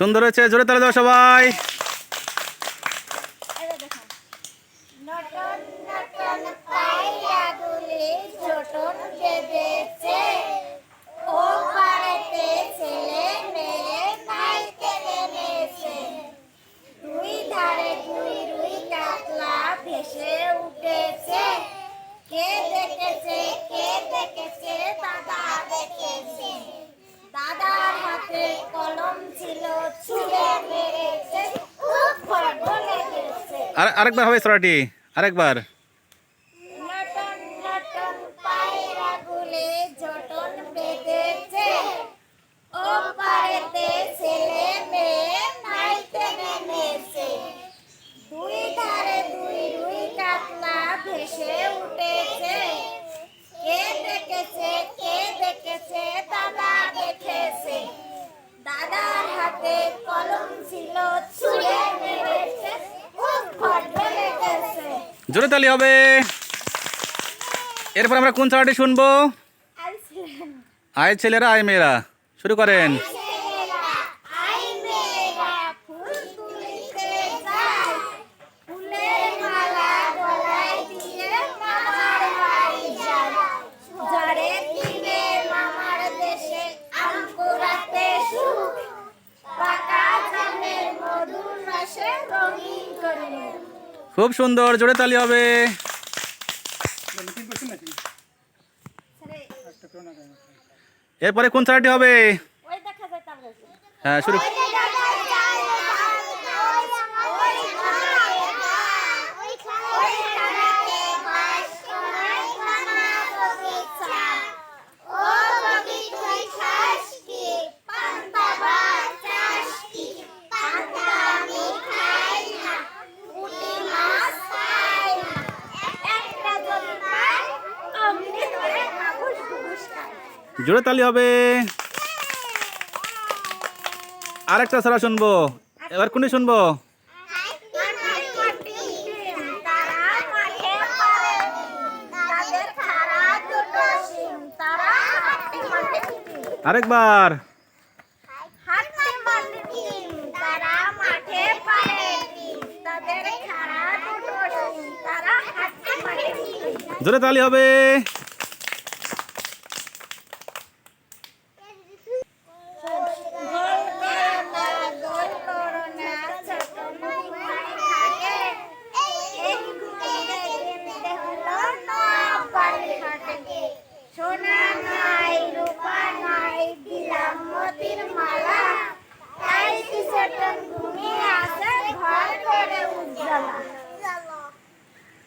সুন্দর হয়েছে জোরে তালে দাও সবাই। আর আরেকবার হবে সরাটি আরেকবার। জোরে তালি হবে। এরপর আমরা কোন সরাটি শুনব? আয় ছেলেরা আয় মেয়েরা শুরু করেন। খুব সুন্দর জোরে তালি হবে। এরপরে কোন সারাটি হবে? হ্যাঁ শুরু। জোরে তালি হবে। আর আরেকটা সারা শুনব। এবার কোনটি শুনব? আরেকবার। জোরে তালি হবে।